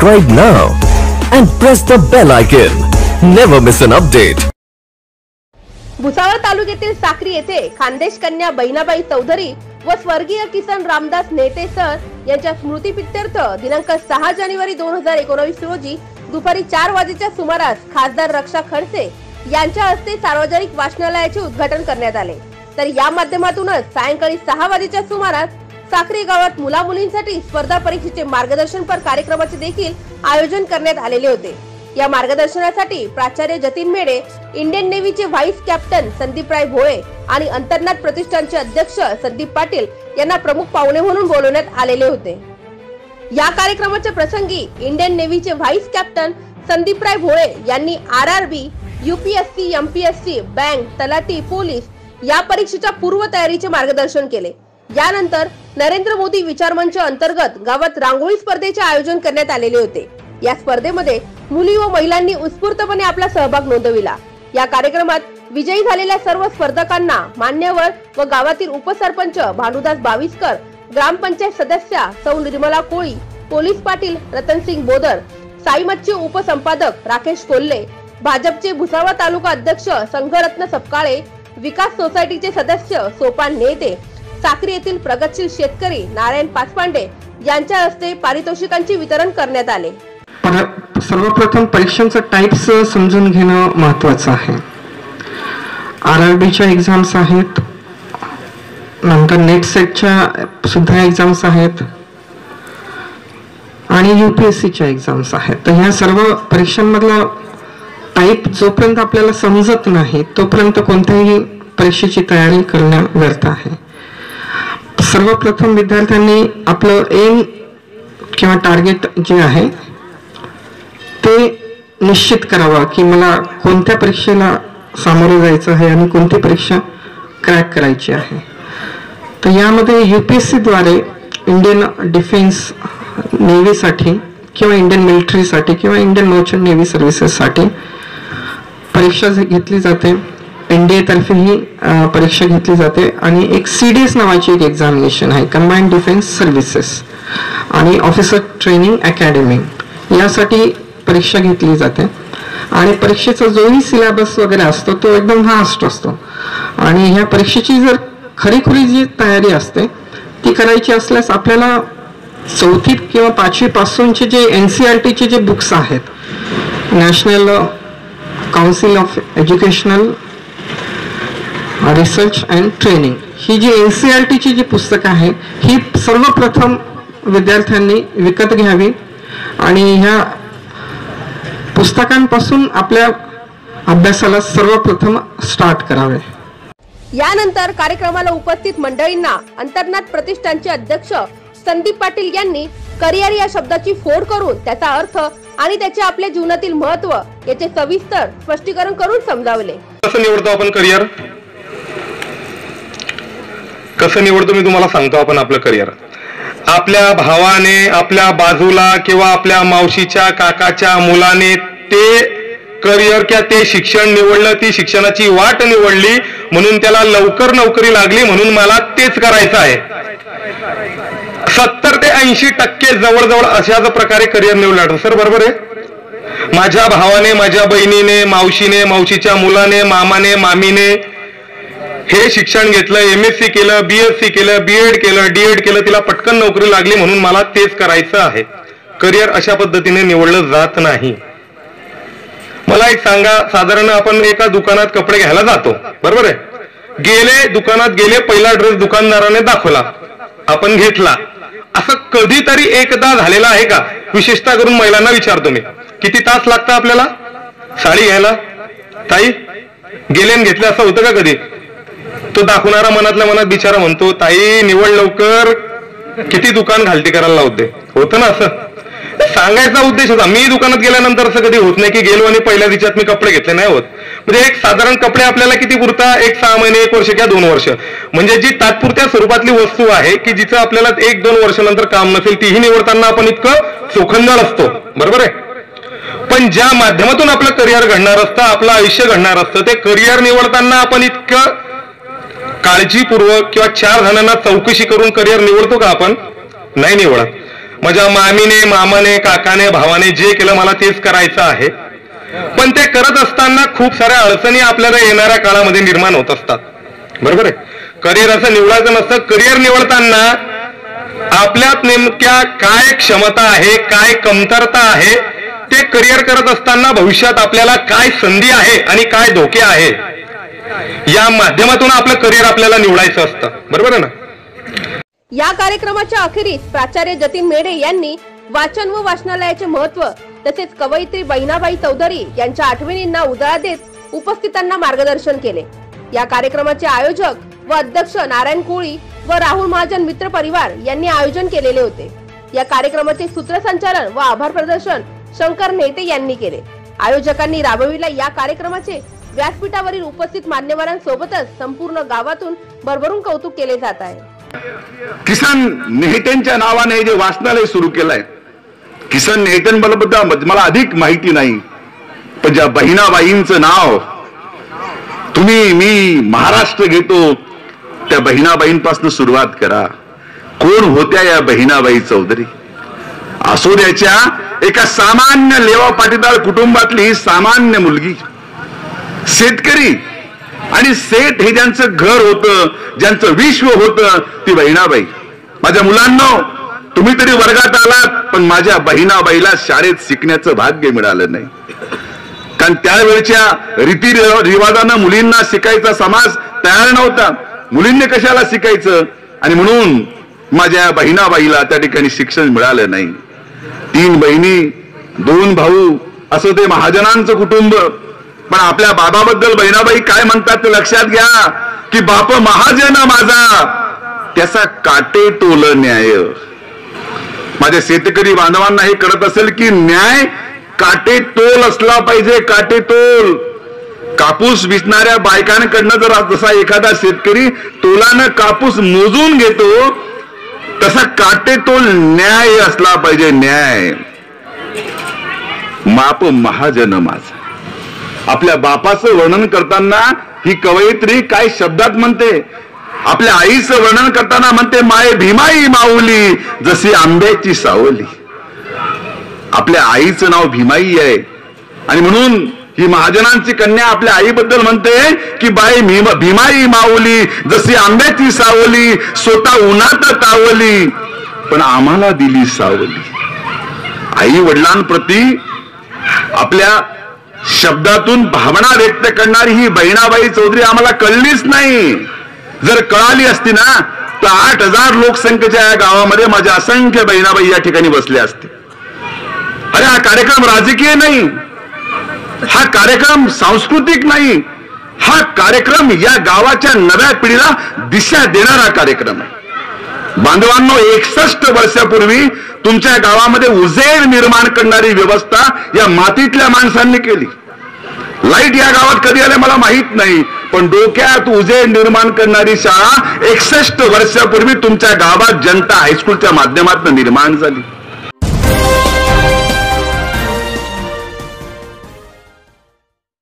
Subscribe now and press the bell icon. Never miss an update. Bhusawal तालुक्यातील साक्री येथे खानदेश कन्या बहिणाबाई चौधरी व स्वर्गीय किसन रामदास नेते सर यांच्या स्मृतीप्रित्यर्थ दिनांक सहा जानेवारी दोन हजार एकोणवीस रोजी दुपारी चार वाजेच्या सुमारास खासदार रक्षा खडसे यांच्या हस्ते सार्वजनिक वाचनालयाचे उद्घाटन करण्यात आले तर या माध्यमातूनच सायंकाळी सहा वाजेच्या सुमारास साखरी गावात मुला मुलींसाठी स्पर्धा परीक्षेचे मार्गदर्शनपर कार्यक्रमाचे देखील आयोजन करण्यात आलेले होते. या मार्गदर्शनासाठी प्राचार्य जतीन मेडे इंडियन नेव्हीचे व्हाईस कॅप्टन संदीपराय भोळे आणि अंतर्नाथ प्रतिष्ठानचे अध्यक्ष संदीप पाटील यांना प्रमुख पाहुणे म्हणून बोलवण्यात आलेले होते. या कार्यक्रमाच्या प्रसंगी इंडियन नेव्हीचे व्हाईस कॅप्टन संदीपराय भोळे यांनी R R B UPSC MPSC bank तलाठी पोलीस या परीक्षेच्या पूर्वतयारीचे मार्गदर्शन केले. यानंतर नरेंद्र मोदी विचार मंच अंतर्गत गावात रांगोळी स्पर्धेचे आयोजन करण्यात आलेले होते. या स्पर्धेमध्ये मुली व महिलांनी उत्स्फूर्तपणे आपला सहभाग नोंदविला. या कार्यक्रमात विजयी झालेल्या सर्व स्पर्धकांना मान्यवर व गावातील उपसरपंच भानुदास बाविस्कर ग्रामपंचायत सदस्या सौ निर्मला कोळी पोलीस पाटील रतनसिंग बोदर साईमतचे उपसंपादक राकेश कोल्हे भाजपचे भुसावळ तालुका अध्यक्ष संघरत्न सपकाळे विकास सोसायटीचे सदस्य सोपान नेते साक्री येथील प्रगतशील शेतकरी नारायण पाचपांडे यांच्या हस्ते पारितोषिकांचे वितरण करण्यात आले. पर- सर्वप्रथम परीक्षांचं टाईप्स समजून घेणं महत्वाचं आहे. आर आर बीच्या एक्झाम्स आहेत. नंतर नेट सेटच्या सुद्धा एक्झाम्स आहेत. आणि यू पी एस सीच्या एक्झाम्स आहेत. तर ह्या सर्व परीक्षांमधला टाईप जोपर्यंत आपल्याला समजत नाही तोपर्यंत कोणत्याही परीक्षेची तयारी करण्या व्यर्थ आहे. सर्वप्रथम विद्यार्थ्यांनी आपलं एम किंवा टार्गेट जे आहे ते निश्चित करावा की मला कोणत्या परीक्षेला सामोरं जायचं आहे आणि कोणती परीक्षा क्रॅक करायची आहे. तर यामध्ये यू पी एस सीद्वारे इंडियन डिफेन्स नेव्हीसाठी किंवा इंडियन मिलिटरीसाठी किंवा इंडियन मर्चंट नेव्ही सर्व्हिसेससाठी परीक्षा जे घेतली जाते. एन डी एतर्फे ही परीक्षा घेतली जाते. आणि एक सी डी एस नावाची एक एक्झामिनेशन आहे कंबाईंड डिफेन्स सर्व्हिसेस आणि ऑफिसर ट्रेनिंग अकॅडमी यासाठी परीक्षा घेतली जाते. आणि परीक्षेचा जोही सिलेबस वगैरे असतो तो एकदम फास्ट असतो. आणि ह्या परीक्षेची जर खरीखुरी जी तयारी असते ती करायची असल्यास आपल्याला चौथी किंवा पाचवीपासूनचे जे एन सी आर टीचे जे बुक्स आहेत national council of educational research and training ही जी एन सी आर टीची जी पुस्तकं आहे ही सर्वप्रथम विद्यार्थ्यांनी विकत घ्यावी आणि ह्या पुस्तकांपासून आपल्या अभ्यासाला सर्वप्रथम स्टार्ट करावे. यानंतर कार्यक्रमाला उपस्थित मंडळींना अंतर्नाथ प्रतिष्ठानचे अध्यक्ष संदीप पाटील यांनी करिअर या शब्दाची फोड करून त्याचा अर्थ आणि त्याचे आपल्या जीवनातील महत्त्व याचे सविस्तर स्पष्टीकरण करून समजावले. कसं निवडतो आपण करिअर. कसं निवडतो मी तुम्हाला सांगतो आपण आपलं करिअर आपल्या भावाने आपल्या बाजूला किंवा आपल्या मावशीच्या काकाच्या मुलाने ते करिअर किंवा ते शिक्षण निवडलं ती शिक्षणाची वाट निवडली म्हणून त्याला लवकर नोकरी लागली म्हणून मला तेच करायचं आहे. सत्तर ते ऐंशी टक्के जवळजवळ अशाच प्रकारे करिअर निवडलं सर बरोबर आहे? माझ्या भावाने माझ्या बहिणीने मावशीने मावशीच्या मुलाने मामाने मामीने हे शिक्षण घेतलं एम एस सी केलं बी एस सी केलं बी एड केलं डी एड केलं तिला पटकन नोकरी लागली म्हणून मला तेच करायचं आहे. करिअर अशा पद्धतीने निवडलं जात नाही. मला एक सांगा साधारण आपण एका दुकानात कपडे घ्यायला जातो बरोबर आहे? गेले दुकानात गेले पहिला ड्रेस दुकानदाराने दाखवला आपण घेतला. असं कधीतरी एकदा झालेलं आहे का? विशेषतः करून महिलांना विचारतो मी. किती तास लागतं आपल्याला? साडी घ्यायला? ताई गेले घेतलं असं होतं का कधी? तो दाखवणारा मनातल्या मनात बिचारा म्हणतो ताई निवड लवकर. किती दुकान घालती करायला लावते होतं ना असं. सांगायचा उद्देश होता. मी दुकानात गेल्यानंतर असं कधी होत नाही की गेलो आणि पहिल्या दिवसात मी कपडे घेतले नाही होत. म्हणजे एक साधारण कपडे आपल्याला किती पुरता? एक सहा महिने एक वर्ष किंवा दोन वर्ष. म्हणजे जी तात्पुरत्या स्वरूपातली वस्तू आहे की जिचं आपल्याला एक दोन वर्षानंतर काम नसेल तीही निवडताना आपण इतकं चोखंदळ असतो. बरोबर आहे? पण ज्या माध्यमातून आपलं करिअर घडणार असतं आपलं आयुष्य घडणार असतं ते करिअर निवडताना आपण इतकं काळजीपूर्वक किंवा चार जणांना चौकशी करून करिअर निवडतो का आपण? नाही निवडत. माझ्या मामीने मामाने काकाने भावाने जे केलं मला तेच करायचं आहे. पण ते करत असताना खूप साऱ्या अडचणी आपल्याला येणाऱ्या काळामध्ये निर्माण होत असतात. बरोबर आहे? करिअर असं निवडायचं नसतं. करिअर निवडताना आपल्यात नेमक्या काय क्षमता आहे काय कमतरता आहे ते करिअर करत असताना भविष्यात आपल्याला काय संधी आहे आणि काय धोके आहे या माध्यमातून आपलं करिअर आपल्याला निवडायचं असतं. बरोबर आहे ना? या कार्यक्रमाच्या अखेरीस प्राचार्य जतीन मेढे यांनी वाचन व वाचनालयाचे महत्त्व तसेच कवयित्री बहिणाबाई चौधरी यांच्या आठवणींना उजाळा देत उपस्थितांना मार्गदर्शन केले. या कार्यक्रमाचे आयोजक व अध्यक्ष नारायण कोळी व राहुल महाजन मित्र परिवार यांनी आयोजन केलेले होते. या कार्यक्रमाचे सूत्रसंचालन व आभार प्रदर्शन शंकर नेते यांनी केले. आयोजकांनी राबविला या कार्यक्रमाचे व्यासपीठावरील उपस्थित मान्यवरांसोबतच संपूर्ण गावातून भरभरून कौतुक केले जात आहे. किसन नेहटेंच्या नावाने जे वाचनालय सुरू केलंय किसन नेहटेंबद्दल म्हणजे मला अधिक माहिती नाही पण ज्या बहिणाबाईंचं नाव तुम्ही मी महाराष्ट्र घेतो त्या बहिणाबाईंपासून सुरुवात करा. कोण होत्या या बहिणाबाई चौधरी? आसोड्याच्या एका सामान्य लेवा पाटीदार कुटुंबातली सामान्य मुलगी. शेतकरी. आणि सेठ हे ज्यांचं घर होतं ज्यांचं विश्व होतं ती बहिणाबाई. माझ्या मुलांना तुम्ही तरी वर्गात आलात पण माझ्या बहिणाबाईला शाळेत शिकण्याचं भाग्य मिळालं नाही. कारण त्यावेळच्या रीती रिवाजानं मुलींना शिकायचा समाज तयार नव्हता. मुलींनी कशाला शिकायचं? आणि म्हणून माझ्या बहिणाबाईला त्या ठिकाणी शिक्षण मिळालं नाही. तीन बहिणी दोन भाऊ असं ते महाजनांचं कुटुंब. पण आपल्या बाबाबद्दल बहिणाबाई काय म्हणतात ते लक्षात घ्या की बाप महाजन माझा. त्याचा काटे टोल न्याय. माझ्या शेतकरी बांधवांना हे कळत असेल की न्याय काटे तोल असला पाहिजे काटे टोल कापूस विसणाऱ्या बायकांकडनं जर जसा एखादा शेतकरी तोलानं कापूस मोजून घेतो तसा काटे टोल न्याय असला पाहिजे न्याय. माप महाजन माझा. आपल्या बापाचं वर्णन करताना ही कवयित्री काय शब्दात म्हणते? आपल्या आईचं वर्णन करताना म्हणते माये भीमाई माऊली जशी आंब्याची सावली. आपल्या आईचं नाव भीमाई आहे. आणि म्हणून ही महाजनांची कन्या आपल्या आईबद्दल म्हणते की बाई भीमाई माऊली जशी आंब्याची सावली स्वतः उन्हात तावली पण आम्हाला दिली सावली. आई वडिलांप्रती आपल्या शब्दातून भावना व्यक्त करणारी ही बहिणाबाई चौधरी आम्हाला कळलीच नाही. जर कळाली असती ना तर आठ हजार लोकसंख्येच्या या गावामध्ये माझ्या असंख्य बहिणाबाई या ठिकाणी बसले असते. अरे हा कार्यक्रम राजकीय नाही. हा कार्यक्रम सांस्कृतिक नाही. हा कार्यक्रम या गावाच्या नव्या पिढीला दिशा देणारा कार्यक्रम आहे. बांधवांनो एकसष्ट वर्षापूर्वी तुमच्या गावामध्ये उजेड निर्माण करणारी व्यवस्था या मातीतल्या माणसांनी केली. लाइट या गावात कधी आले मला माहीत नाही पण डोक्यात उजेड निर्माण करणारी शाळा एकसष्ट वर्षापूर्वी तुमच्या गावात जनता हायस्कूलच्या माध्यमातून निर्माण झाली.